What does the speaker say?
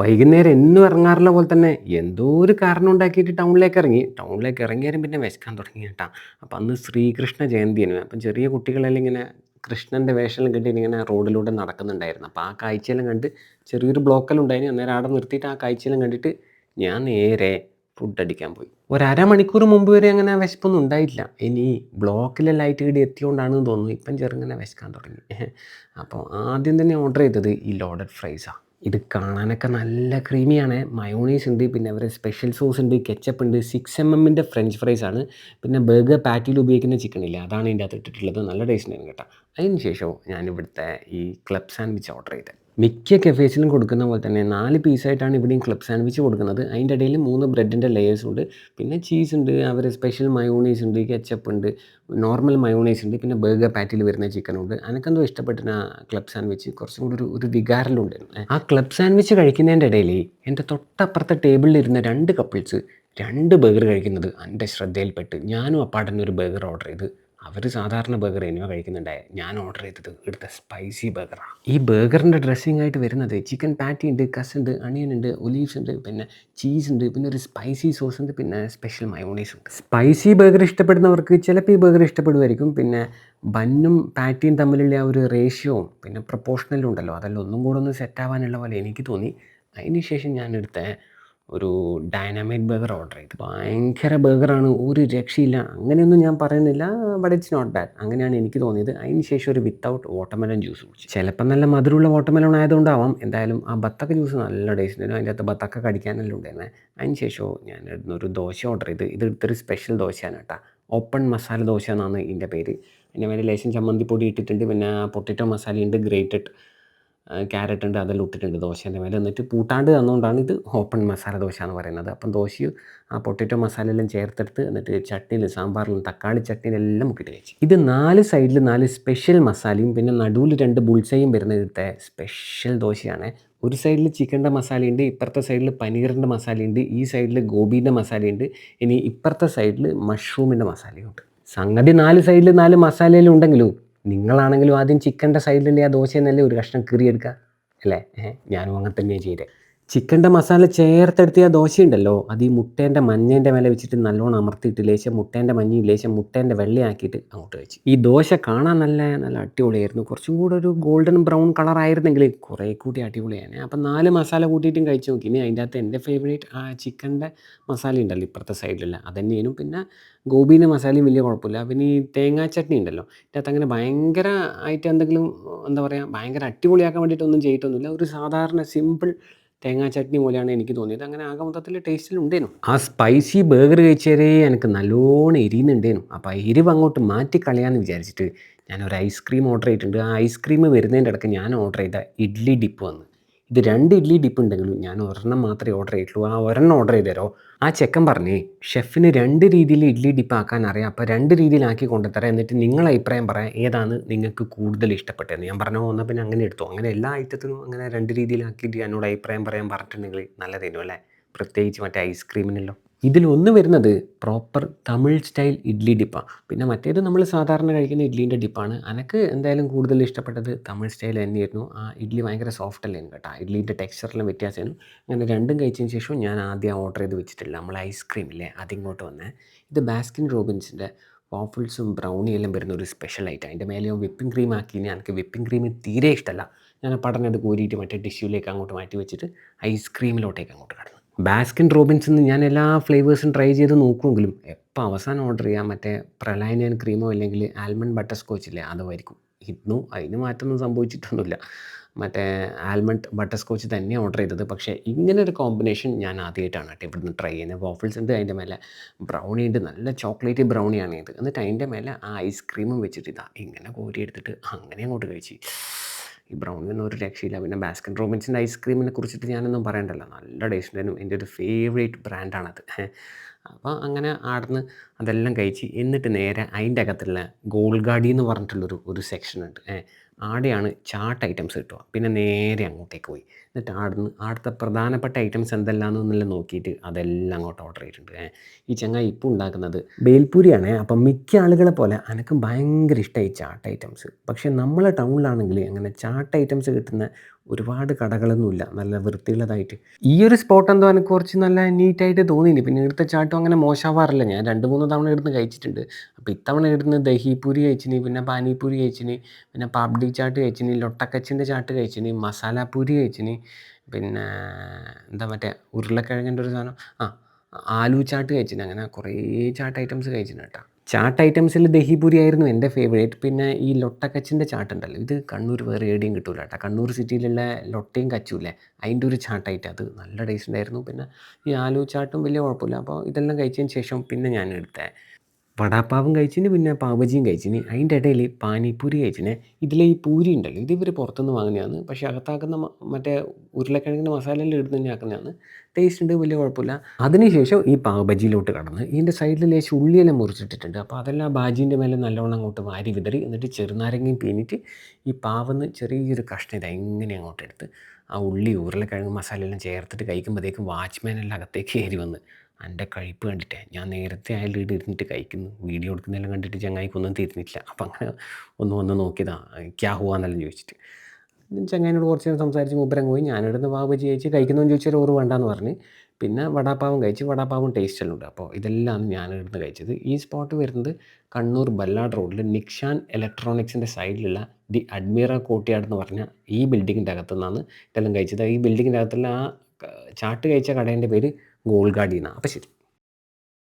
വൈകുന്നേരം എന്നും ഇറങ്ങാറുള്ള പോലെ തന്നെ എന്തോ ഒരു കാരണം ഉണ്ടാക്കിയിട്ട് ടൗണിലേക്ക് ഇറങ്ങി. ടൗണിലേക്ക് ഇറങ്ങിയാലും പിന്നെ വിശക്കാൻ തുടങ്ങി കേട്ടാ. അപ്പം അന്ന് ശ്രീകൃഷ്ണ ജയന്തിയാണ് അപ്പം ചെറിയ കുട്ടികളെല്ലാം ഇങ്ങനെ കൃഷ്ണന്റെ വേഷം കെട്ടി ഇങ്ങനെ റോഡിലൂടെ നടക്കുന്നുണ്ടായിരുന്നു. അപ്പോൾ ആ കാഴ്ചയെല്ലാം കണ്ട് ചെറിയൊരു ബ്ലോക്കെല്ലാം ഉണ്ടായിരുന്നു അന്നേരം അവിടെ നിർത്തിയിട്ട് ആ കാഴ്ചയെല്ലാം കണ്ടിട്ട് ഞാൻ നേരെ ഫുഡ് അടിക്കാൻ പോയി. ഒരു അരമണിക്കൂർ മുമ്പ് വരെ അങ്ങനെ വിശപ്പൊന്നും ഉണ്ടായില്ല ഇനി ബ്ലോക്കിലെ ലൈറ്റ് കൂടി എത്തിയോണ്ടാണെന്ന് തോന്നുന്നു. ഇപ്പം ചെറുങ്ങനെ വിശക്കാൻ തുടങ്ങി. അപ്പോൾ ആദ്യം തന്നെ ഓർഡർ ചെയ്തത് ഈ ലോഡഡ് ഫ്രൈസാണ് ഇത് കാണാനൊക്കെ നല്ല ക്രീമിയാണ് മയോണീസ് ഉണ്ട് പിന്നെ അവരെ സ്പെഷ്യൽ സോസ് ഉണ്ട് കെച്ചപ്പ് ഉണ്ട് സിക്സ് എം എമ്മിന്റെ ഫ്രഞ്ച് ഫ്രൈസ് ആണ്. പിന്നെ ബർഗർ പാറ്റിയിൽ ഉപയോഗിക്കുന്ന ചിക്കൻ ഇല്ല അതാണ് ഇതിന്റെ അകത്ത് ഇട്ടിട്ടുള്ളത്. നല്ല ടേസ്റ്റ് ഉണ്ടായിരുന്നു കേട്ടോ. അതിന് ശേഷം ഞാൻ ഇവിടുത്തെ ഈ ക്ലബ് സാൻഡ്വിച്ച് ഓർഡർ ചെയ്തത് മിക്ക കഫേസിലും കൊടുക്കുന്ന പോലെ തന്നെ നാല് പീസായിട്ടാണ് ഇവിടെയും ക്ലബ് സാൻഡ്വിച്ച് കൊടുക്കുന്നത്. അതിന്റെ ഇടയിൽ മൂന്ന് ബ്രെഡിന്റെ ലെയേഴ്സ് ഉണ്ട്. പിന്നെ ചീസ് ഉണ്ട് അവർ സ്പെഷ്യൽ മയോണൈസ് ഉണ്ട് കെച്ചപ്പ് ഉണ്ട് നോർമൽ മയോണൈസ് ഉണ്ട് പിന്നെ ബർഗർ പാറ്റിൽ വരുന്ന ചിക്കൻ ഉണ്ട്. എനിക്കെന്തോ ഇഷ്ടപ്പെട്ടിന് ആ ക്ലബ് സാൻഡ്വിച്ച് കുറച്ചും കൂടി ഒരു ഒരു വികാരലുണ്ടായിരുന്നു ആ ക്ലബ് സാൻഡ്വിച്ച് കഴിക്കുന്നതിന്റെ ഇടയിൽ എന്റെ തൊട്ടപ്പുറത്തെ ടേബിളിൽ ഇരുന്ന രണ്ട് കപ്പിൾസ് രണ്ട് ബർഗർ കഴിക്കുന്നത് എന്റെ ശ്രദ്ധയിൽപ്പെട്ട്. ഞാനും അപ്പാടനൊരു ബേഗർ ഓർഡർ ചെയ്ത്. അവർ സാധാരണ ബർഗർ എന്നിവ കഴിക്കുന്നുണ്ടായ. ഞാൻ ഓർഡർ ചെയ്തത് ഇവിടുത്തെ സ്പൈസി ബർഗറാണ് ഈ ബർഗറിന്റെ ഡ്രസ്സിംഗ് ആയിട്ട് വരുന്നത് ചിക്കൻ പാറ്റി ഉണ്ട് കസ് ഉണ്ട് അണിയൻ ഉണ്ട് ഒലീവ്സ് ഉണ്ട് പിന്നെ ചീസ് ഉണ്ട് പിന്നെ ഒരു സ്പൈസി സോസ് ഉണ്ട് പിന്നെ സ്പെഷ്യൽ മയോണൈസ് ഉണ്ട്. സ്പൈസി ബർഗർ ഇഷ്ടപ്പെടുന്നവർക്ക് ചിലപ്പോൾ ഈ ബർഗർ ഇഷ്ടപ്പെടുമായിരിക്കും. പിന്നെ ബന്നും പാറ്റിയും തമ്മിലുള്ള ആ ഒരു റേഷ്യോവും പിന്നെ പ്രൊപ്പോർഷണലും ഉണ്ടല്ലോ. അതെല്ലാം ഒന്നും കൂടെ ഒന്ന് സെറ്റ് ആവാനുള്ള പോലെ എനിക്ക് തോന്നി. അതിനുശേഷം ഞാനെടുത്ത ഒരു ഡൈനാമൈറ്റ് ബർഗർ ഓർഡർ ചെയ്തു. ഭയങ്കര ബർഗറാണ് ഒരു രക്ഷയില്ല അങ്ങനെയൊന്നും ഞാൻ പറയുന്നില്ല ബട്ട് ഇറ്റ്സ് നോട്ട് ബാഡ് അങ്ങനെയാണ് എനിക്ക് തോന്നിയത്. അതിന് ശേഷം ഒരു വിത്തൗട്ട് വാട്ടർമെലൺ ജ്യൂസ് കുടിച്ചു. ചിലപ്പോൾ നല്ല മധുരമുള്ള വാട്ടർമെലൺ ആയതുകൊണ്ടാവാം എന്തായാലും ആ ബത്തക്ക ജ്യൂസ് നല്ല ടേസ്റ്റ് അതിന്റെ അകത്ത് ബത്തക്ക കടിക്കാനെല്ലാം ഉണ്ടായിരുന്നത് അതിന് ശേഷം ഞാൻ ഒരു ദോശ ഓർഡർ ചെയ്ത്. ഇത് ഇതൊരു സ്പെഷ്യൽ ദോശയാണ് കേട്ടോ. ഓപ്പൺ മസാല ദോശ എന്നാണ് ഇതിന്റെ പേര്. അതിന്റെ മേലെ ലേശം ചമ്മന്തിപ്പൊടി ഇട്ടിട്ടുണ്ട്. പിന്നെ പൊട്ടറ്റോ മസാലയുണ്ട് ഗ്രേറ്റഡ് ക്യാരറ്റ് ഉണ്ട് അതെല്ലാം ഇട്ടിട്ടുണ്ട് ദോശേന്റെ മേലെ എന്നിട്ട് പൂട്ടാണ്ട് തന്നുകൊണ്ടാണ് ഇത് ഓപ്പൺ മസാല ദോശ എന്ന് പറയുന്നത്. അപ്പം ദോശയും ആ പൊട്ടറ്റോ മസാല എല്ലാം ചേർത്തെടുത്ത് എന്നിട്ട് ചട്നിയിൽ സാമ്പാറിലും തക്കാളി ചട്നിയിലെല്ലാം മുക്കിട്ട് കഴിച്ചു. ഇത് നാല് സൈഡിൽ നാല് സ്പെഷ്യൽ മസാലയും പിന്നെ നടുവിൽ രണ്ട് ബുൾസയും വരുന്ന ഇവിടുത്തെ സ്പെഷ്യൽ ദോശയാണ്. ഒരു സൈഡിൽ ചിക്കന്റെ മസാലയുണ്ട് ഇപ്പുറത്തെ സൈഡിൽ പനീറിന്റെ മസാലയുണ്ട് ഈ സൈഡിൽ ഗോബീന്റെ മസാലയുണ്ട് ഇനി ഇപ്പുറത്തെ സൈഡിൽ മഷ്റൂമിന്റെ മസാലയുണ്ട് സംഗതി നാല് സൈഡിൽ നാല് മസാലയിലും ഉണ്ടെങ്കിലും നിങ്ങളാണെങ്കിലും ആദ്യം ചിക്കന്റെ സൈഡിലല്ലേ ആ ദോശയെന്നല്ലേ ഒരു കഷ്ണം കീറിയെടുക്കുക അല്ലേ? ഞാനും അങ്ങനെ തന്നെയാണ് ചെയ്തത് ചിക്കന്റെ മസാല ചേർത്തെടുത്തിയ ദോശയുണ്ടല്ലോ. അത് ഈ മുട്ടേന്റെ മഞ്ഞേന്റെ മേലെ വെച്ചിട്ട് നല്ലോണം അമർത്തിയിട്ട് ലേശം മുട്ടേന്റെ മഞ്ഞയും ലേശം മുട്ടേന്റെ വെള്ളയാക്കിയിട്ട് അങ്ങോട്ട് വെച്ച്. ഈ ദോശ കാണാൻ നല്ല നല്ല അടിപൊളിയായിരുന്നു. കുറച്ചും കൂടെ ഒരു ഗോൾഡൻ ബ്രൗൺ കളറായിരുന്നെങ്കിൽ കുറേ കൂടി അടിപൊളിയാണ്. അപ്പം നാല് മസാല കൂട്ടിയിട്ടും കഴിച്ചു നോക്കി. ഇനി അതിന്റെ അകത്ത് എന്റെ ഫേവറേറ്റ് ആ ചിക്കന്റെ മസാല ഉണ്ടല്ലോ ഇപ്പുറത്തെ സൈഡിലുള്ള. അതന്നെയും പിന്നെ ഗോബീന്റെ മസാലയും വലിയ കുഴപ്പമില്ല. പിന്നെ ഈ തേങ്ങാ ചട്നി ഉണ്ടല്ലോ. ഇതിന്റെ അകത്ത് അങ്ങനെ ഭയങ്കര ആയിട്ട് എന്തെങ്കിലും എന്താ പറയുക ഭയങ്കര അടിപൊളിയാക്കാൻ വേണ്ടിയിട്ടൊന്നും ചെയ്തിട്ടൊന്നുമില്ല. ഒരു സാധാരണ സിമ്പിൾ തേങ്ങാ ചട്നി പോലെയാണ് എനിക്ക് തോന്നിയത്. അങ്ങനെ ആകെ മൊത്തത്തിൽ ടേസ്റ്റിൽ ഉണ്ടേനു. ആ സ്പൈസി ബർഗർ കഴിച്ചേരേ എനിക്ക് നല്ലോണം എരിയുന്നുണ്ടേനു. അപ്പോൾ എരിവ് അങ്ങോട്ട് മാറ്റി കളയാമെന്ന് വിചാരിച്ചിട്ട് ഞാൻ ഒരു ഐസ്ക്രീം ഓർഡർ ചെയ്തിട്ടുണ്ട്. ആ ഐസ്ക്രീം വരുന്നതിന്റെ ഇടയ്ക്ക് ഞാൻ ഓർഡർ ചെയ്ത ഇഡ്ലി ഡിപ്പ് വന്ന്. ഇത് രണ്ട് ഇഡ്ലി ഡിപ്പ് ഉണ്ടെങ്കിലും ഞാൻ ഒരെണ്ണം മാത്രമേ ഓർഡർ ചെയ്തിട്ടുള്ളൂ. ആ ഒരെണ്ണം ഓർഡർ ചെയ്ത് തരോ ആ ചെക്കൻ പറഞ്ഞേ ഷെഫിന് രണ്ട് രീതിയിൽ ഇഡ്ലി ഡിപ്പ് ആക്കാൻ അറിയാം. അപ്പോൾ രണ്ട് രീതിയിലാക്കി കൊണ്ടുതരാം. എന്നിട്ട് നിങ്ങളെ അഭിപ്രായം പറയാം ഏതാണ് നിങ്ങൾക്ക് കൂടുതൽ ഇഷ്ടപ്പെട്ടതെന്ന്? ഞാൻ പറഞ്ഞു എന്നാൽ പിന്നെ അങ്ങനെ എടുത്തു. അങ്ങനെ എല്ലാ ഐറ്റത്തിനും അങ്ങനെ രണ്ട് രീതിയിലാക്കിയിട്ട് എന്നോട് അഭിപ്രായം പറയാൻ പറഞ്ഞിട്ടുണ്ടെങ്കിൽ നല്ലതായിരുന്നു അല്ലേ? പ്രത്യേകിച്ച് മറ്റേ ഐസ്ക്രീമിനല്ലോ ഇതിലൊന്ന് വരുന്നത് പ്രോപ്പർ തമിഴ് സ്റ്റൈൽ ഇഡ്ലി ഡിപ്പാണ് പിന്നെ മറ്റേത് നമ്മൾ സാധാരണ കഴിക്കുന്ന ഇഡ്ലീന്റെ ഡിപ്പാണ് എനിക്ക് എന്തായാലും കൂടുതൽ ഇഷ്ടപ്പെട്ടത് തമിഴ് സ്റ്റൈൽ തന്നെയായിരുന്നു. ആ ഇഡ്ലി ഭയങ്കര സോഫ്റ്റ് അല്ലായിരുന്നു കേട്ടോ. ഇഡ്ലീന്റെ ടെക്സ്ചറിലും വ്യത്യാസമായിരുന്നു. അങ്ങനെ രണ്ടും കഴിച്ചതിന് ശേഷം ഞാൻ ആദ്യം ഓർഡർ ചെയ്ത് വെച്ചിട്ടില്ല. നമ്മൾ ഐസ്ക്രീം ഇല്ലേ അതിങ്ങോട്ട് വന്നേ. ഇത് ബാസ്കിൻ റോബിൻസിന്റെ വാഫിൾസും ബ്രൗണിയും എല്ലാം വരുന്ന ഒരു സ്പെഷ്യൽ ഐറ്റം അതിന്റെ മേലെ വിപ്പിംഗ് ക്രീം ആക്കി എനിക്ക് വിപ്പിംഗ് ക്രീം തീരെ ഇഷ്ടമല്ല. ഞാൻ അത് കോരിയിട്ട് മറ്റേ ടിഷ്യൂലേക്ക് അങ്ങോട്ട് മാറ്റി വെച്ചിട്ട് ഐസ്ക്രീമിലോട്ടേക്ക് അങ്ങോട്ട് കടന്നു ബാസ്കിൻ റോബിൻസിൽ ഞാൻ എല്ലാ ഫ്ലേവേഴ്സും ട്രൈ ചെയ്ത് നോക്കുമെങ്കിലും എപ്പോൾ അവസാനം ഓർഡർ ചെയ്യാം മറ്റേ പ്രലൈനൻ ക്രീമോ അല്ലെങ്കിൽ ആൽമണ്ട് ബട്ടർ സ്കോച്ച് ഇല്ലേ അതുമായിരിക്കും. ഇന്നും അതിന് മാറ്റമൊന്നും സംഭവിച്ചിട്ടൊന്നുമില്ല. മറ്റേ ആൽമണ്ട് ബട്ടർ സ്കോച്ച് തന്നെ ഓർഡർ ചെയ്തത്. പക്ഷേ ഇങ്ങനെ ഒരു കോമ്പിനേഷൻ ഞാൻ ആദ്യമായിട്ടാണ് കേട്ടോ ഇവിടുന്ന് ട്രൈ ചെയ്യുന്നത്. വോഫിൾസ് ഉണ്ട് അതിന്റെ മേലെ. ബ്രൗണി ഉണ്ട്. നല്ല ചോക്ലേറ്റ് ബ്രൗണിയാണ് ഇത്. എന്നിട്ട് അതിന്റെ മേലെ ആ ഐസ്ക്രീമും വെച്ചിട്ട് ഇതാ ഇങ്ങനെ കോരി എടുത്തിട്ട് അങ്ങനെ അങ്ങോട്ട് കഴിച്ച്. ഈ ബ്രൗണിന് ഒരു രക്ഷയില്ല. പിന്നെ ബാസ്കൻ റോബിൻസിന്റെ ഐസ്ക്രീമിനെ കുറിച്ചിട്ട് ഞാനൊന്നും പറയണ്ടല്ലോ. നല്ല ടേസ്റ്റ് ഉണ്ടായിരുന്നു. എന്റെ ഒരു ഫേവറേറ്റ് ബ്രാൻഡാണത് അപ്പോൾ അങ്ങനെ ആടുന്ന് അതെല്ലാം കഴിച്ച് എന്നിട്ട് നേരെ അതിന്റെ അകത്തുള്ള ഗോൾഗാഡി എന്ന് പറഞ്ഞിട്ടുള്ളൊരു ഒരു സെക്ഷൻ ഉണ്ട്. ആടെയാണ് ചാട്ട് ഐറ്റംസ് കിട്ടുക. പിന്നെ നേരെ അങ്ങോട്ടേക്ക് പോയി. എന്നിട്ട് ആടുന്ന് ആടുത്തെ പ്രധാനപ്പെട്ട ഐറ്റംസ് എന്തെല്ലാമെന്നെല്ലാം നോക്കിയിട്ട് അതെല്ലാം അങ്ങോട്ട് ഓർഡർ ചെയ്തിട്ടുണ്ട്. ഈ ചങ്ങായി ഇപ്പോൾ ഉണ്ടാക്കുന്നത് ബേൽപൂരിയാണ്. അപ്പം മിക്ക ആളുകളെ പോലെ എനിക്ക് ഭയങ്കര ഇഷ്ടമായി ചാട്ട് ഐറ്റംസ്. പക്ഷേ നമ്മളെ ടൗണിലാണെങ്കിൽ അങ്ങനെ ചാട്ട് ഐറ്റംസ് കിട്ടുന്ന ഒരുപാട് കടകളൊന്നുമില്ല. നല്ല വൃത്തിയുള്ളതായിട്ട്. ഈ ഒരു സ്പോട്ട് എന്തോ എനിക്ക് കുറച്ച് നല്ല നീറ്റായിട്ട് തോന്നിയില്ല പിന്നെ ഇവിടുത്തെ ചാട്ടും അങ്ങനെ മോശമാവാറില്ല. ഞാൻ രണ്ട് മൂന്ന് തവണ ഇവിടുന്ന് കഴിച്ചിട്ടുണ്ട്. അപ്പോൾ ഇത്തവണ ഇവിടുന്ന് ദഹിപൂരി കഴിച്ചിന് പിന്നെ പാനിപൂരി കഴിച്ചിന് പിന്നെ പാപ്ഡി ചാട്ട് കഴിച്ചിന് ലൊട്ടക്കച്ചിന്റെ ചാട്ട് കഴിച്ചിന് മസാല പൂരി കഴിച്ചിന് പിന്നെ എന്താ മറ്റേ ഉരുളക്കിഴങ്ങിന്റെ ഒരു സാധനം. ആ ആലു ചാട്ട് കഴിച്ചിന്. അങ്ങനെ കുറേ ചാട്ട് ഐറ്റംസ് കഴിച്ചിന് കേട്ടോ. ചാട്ട് ഐറ്റംസിൽ ദഹിപുരി ആയിരുന്നു എന്റെ ഫേവറേറ്റ് പിന്നെ ഈ ലൊട്ടക്കച്ചിന്റെ ചാട്ടുണ്ടല്ലോ ഇത് കണ്ണൂർ വേറെ എവിടെയും കിട്ടൂല കേട്ടോ കണ്ണൂർ സിറ്റിയിലുള്ള ലൊട്ടയും കച്ചുമില്ലേ അതിന്റെ ഒരു ചാട്ടായിട്ട് അത് നല്ല ടേസ്റ്റ് ഉണ്ടായിരുന്നു. പിന്നെ ഈ ആലു ചാട്ടും വലിയ കുഴപ്പമില്ല. അപ്പോൾ ഇതെല്ലാം കഴിച്ചതിന് ശേഷം പിന്നെ ഞാൻ എടുത്ത. വടാപ്പാവും കഴിച്ചിന് പിന്നെ പാവജിയും കഴിച്ചിന് അതിന്റെ ഇടയിൽ പാനിപ്പൂരി കഴിച്ചിന്. ഇതിലെ ഈ പൂരി ഉണ്ടല്ലോ ഇത് ഇവർ പുറത്തുനിന്ന് വാങ്ങുന്നതാണ്. പക്ഷേ അകത്താക്കുന്ന മറ്റേ ഉരുളക്കിഴങ്ങിന്റെ മസാലയിൽ ഇടുന്ന തന്നെ ആക്കുന്നതാണ്. ടേസ്റ്റ് ഉണ്ട് വലിയ കുഴപ്പമില്ല. അതിനുശേഷം ഈ പാവബജിയിലോട്ട് കടന്ന് ഇതിന്റെ സൈഡിൽ ലേശം ഉള്ളിയെല്ലാം മുറിച്ചിട്ടിട്ടുണ്ട്. അപ്പോൾ അതെല്ലാം ബാജീന്റെ മേലെ നല്ലോണം അങ്ങോട്ട് വാരി വിതറി എന്നിട്ട് ചെറുനാരങ്ങയും പീനിട്ട് ഈ പാവന്ന് ചെറിയൊരു കഷ്ണം ഇത് എങ്ങനെ അങ്ങോട്ട് എടുത്ത് ആ ഉള്ളി ഉരുളക്കിഴങ്ങ് മസാലയെല്ലാം ചേർത്തിട്ട് കഴിക്കുമ്പോഴത്തേക്കും വാച്ച്മാനെല്ലാം അകത്തേക്ക് കയറി വന്ന് എന്റെ കഴിപ്പ് കണ്ടിട്ടേ. ഞാൻ നേരത്തെ അയാൾ ഇവിടെ ഇരുന്നിട്ട് കഴിക്കുന്നു. വീഡിയോ എടുക്കുന്നതെല്ലാം കണ്ടിട്ട് ചങ്ങായിക്കൊന്നും തിരിഞ്ഞിട്ടില്ല. അപ്പം അങ്ങനെ ഒന്ന് വന്ന് നോക്കിയതാ. ക്യാ ഹുവാന്നെല്ലാം ചോദിച്ചിട്ട്. ചങ്ങായിനോട് കുറച്ച് നേരം സംസാരിച്ച് മൂപ്പരം പോയി. ഞാനിവിടുന്ന് പാവ് ബജി കഴിച്ച് കഴിക്കുന്നതെന്ന് ചോദിച്ചാൽ ഓറ് വേണ്ടാന്ന് പറഞ്ഞ്. പിന്നെ വടാപ്പാവും കഴിച്ച് വടാപ്പാവും ടേസ്റ്റ് എല്ലാം ഉണ്ട്. അപ്പോൾ ഇതെല്ലാം ഞാൻ ഞാനിവിടുന്ന് കഴിച്ചത്. ഈ സ്പോട്ട് വരുന്നത് കണ്ണൂർ ബല്ലാട് റോഡിൽ നിക്ഷാൻ ഇലക്ട്രോണിക്സിന്റെ സൈഡിലുള്ള ദി അഡ്മീറ കോട്ടിയാട് എന്ന് പറഞ്ഞ ഈ ബിൽഡിങ്ങിന്റെ അകത്തു നിന്നാണ് ഇതെല്ലാം കഴിച്ചത്. ഈ ബിൽഡിങ്ങിന്റെ അകത്തുള്ള ആ ചാട്ട് കഴിച്ച കടേന്റെ പേര് ഗോൾഗാഡി എന്നാണ് അപ്പോൾ ശരി.